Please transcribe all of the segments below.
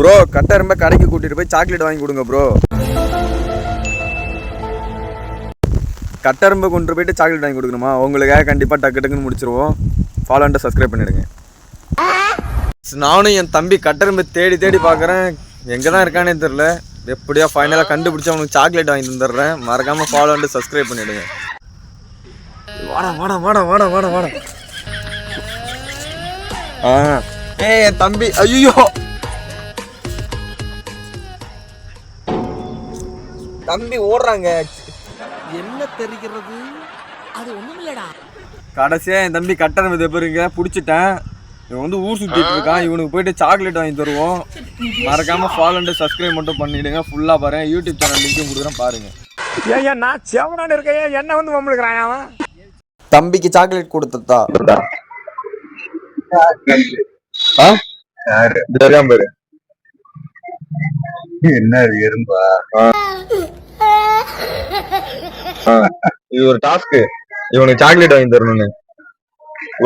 Bro கட்டரும்ப கடைக்கு கூட்டிட்டு போய் சாக்லேட் வாங்கி கொடுங்க ப்ரோ கட்டரும்பு கொண்டு போயிட்டு சாக்லேட் வாங்கி கொடுக்கணுமா? உங்களுக்காக கண்டிப்பாக டக்கு டக்குன்னு முடிச்சிருவோம். ஃபாலோ அண்ட் சப்ஸ்கிரைப் பண்ணிடுங்க. நானும் என் தம்பி கட்டரும்பை தேடி தேடி பார்க்குறேன். எங்கே தான் இருக்கானே தெரில எப்படியோ ஃபைனலாக கண்டுபிடிச்சி அவனுக்கு சாக்லேட் வாங்கி தந்துடுறேன் மறக்காமல் ஃபாலோ அண்ட் சப்ஸ்கிரைப் பண்ணிடுங்க. வாடா வாடா வாடா வாடா வாடா வாடா. ஆ. ஏய் என் தம்பி ஐயோ. தம்பி ஓடுறாங்க. என்ன தெரிகிறது? அது ஒண்ணுமில்லடா. கடைசியா என் தம்பி கட்டணம் இதை பாருங்க பிடிச்சிட்டேன். இவன் வந்து ஊர் சுத்திட்டு இருக்கான். இவனுக்கு போயிட்டு சாக்லேட் வாங்கி தருவோம். மறக்காம ஃபாலோ அண்ட் சப்ஸ்கிரைப் மட்டும் பண்ணிடுங்க. ஃபுல்லா பாருங்க. யூடியூப் சேனல் லிங்க்கும் கொடுக்குறேன் பாருங்க. ஏன் நான் செவனாடு இருக்கேன். என்ன வந்து மம்மளுக்குறான் அவன்? தம்பிக்கு சாக்லேட் கொடுத்ததா? என்ன எறும்பா? இது ஒரு டாஸ்க் இவனுக்கு சாக்லேட் வாங்கி தரணும்னு.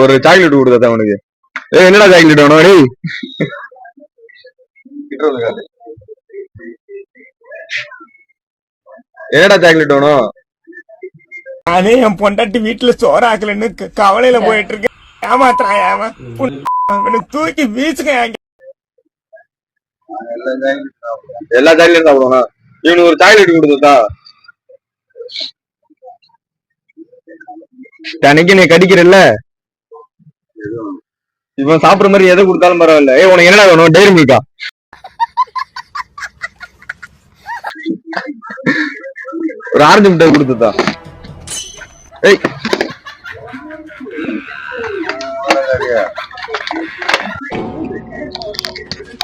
ஒரு சாக்லேட் கொடுத்தா அவனுக்கு ஏய் என்னடா சாக்லேட் வேணும்? டேய். என்னடா சாக்லேட் வேணும்? நானே என் பொண்டாட்டி வீட்டுல சோறாக்கலன்னு கவலையில போயிட்டு இருக்கேன் ஏமாத்துறான் அவனை தூக்கி வீசுங்க. எல்லா சாக்லேட்டும் சாப்பிடுவானா? இவனுக்கு ஒரு சாக்லேட் கொடுத்ததா அன்னைக்கு நீ கடிக்கிறல்ல? இவன் சாப்பிடுற மாதிரி எதை கொடுத்தாலும் பரவாயில்ல. ஏ உனக்கு என்னடா வேணும்? டெய்ரி மில்கா ஒரு ஆரஞ்சு மிட்டாய் கொடுத்துதா? ஏய்.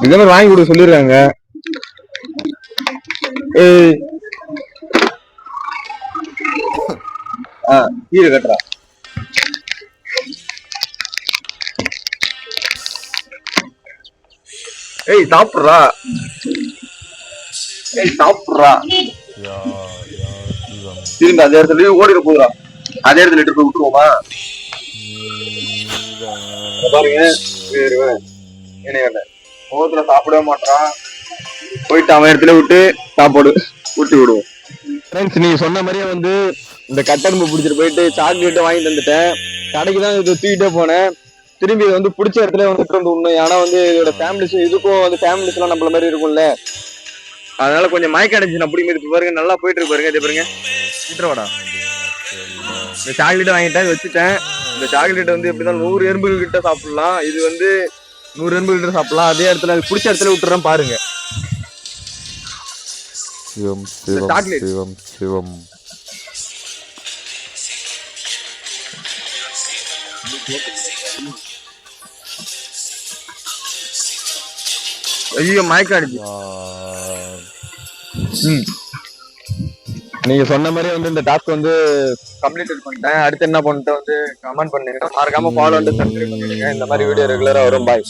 இதே மாதிரி வாங்கி கொடுக்க சொல்லிருக்காங்க ஏய். ஆ கீழே கட்டுறா. ஏய் சாப்பிட்றா. ஏய் சாப்பிட்றா. திரும்பி அதே இடத்துல ஓடிட போகுறா அதே இடத்துல இட்டு போய் விட்டுருவோமா? பாருங்க கோவத்துல சாப்பிடவே மாட்டான் போயிட்டு அவன் இடத்துல விட்டு சாப்பாடு ஊட்டி விடுவோம். ஃப்ரெண்ட்ஸ் நீ சொன்ன மாதிரியே வந்து இந்த கட்டரும்பு பிடிச்சிட்டு போயிட்டு சாக்லேட்டு வாங்கி தந்துட்டேன் கடைக்கு தான் இது தூக்கிட்டே போனேன். திரும்பி இது வந்து பிடிச்ச இடத்துல வந்துட்டு வந்து உண்ணும் ஏன்னா வந்து இதோட ஃபேமிலிஸ் இதுக்கும் வந்து ஃபேமிலிஸ் எல்லாம் நம்மள மாதிரி இருக்கும்ல. அதனால கொஞ்சம் மயக்க அடைஞ்சு அப்படி மீது பாருங்க. நல்லா போயிட்டு இருக்கு பாருங்க. இதே பாருங்க. விட்டுறவாடா இந்த சாக்லேட் வாங்கிட்டேன். இது வச்சுட்டேன். இந்த சாக்லேட் வந்து எப்படிதான் நூறு எறும்புகள் கிட்ட சாப்பிடலாம். இது வந்து நூறு எறும்புகள் கிட்ட சாப்பிடலாம். அதே இடத்துல அது பிடிச்ச இடத்துல விட்டுறேன் பாருங்க. சிவம் சிவம். சிவம் சிவம். ஐயோ மயக்க அடிச்சு ம். நீங்க சொன்ன மாதிரி வந்து இந்த டாஸ்க் வந்து கம்ப்ளீட் பண்ணிட்டேன். அடுத்து என்ன பண்ணிட்டு வந்து கமெண்ட் பண்ணுங்க. மறக்காம ஃபாலோ வந்து சப்ஸ்கிரைப் பண்ணிடுங்க. இந்த மாதிரி வீடியோ ரெகுலரா வரும். பாய்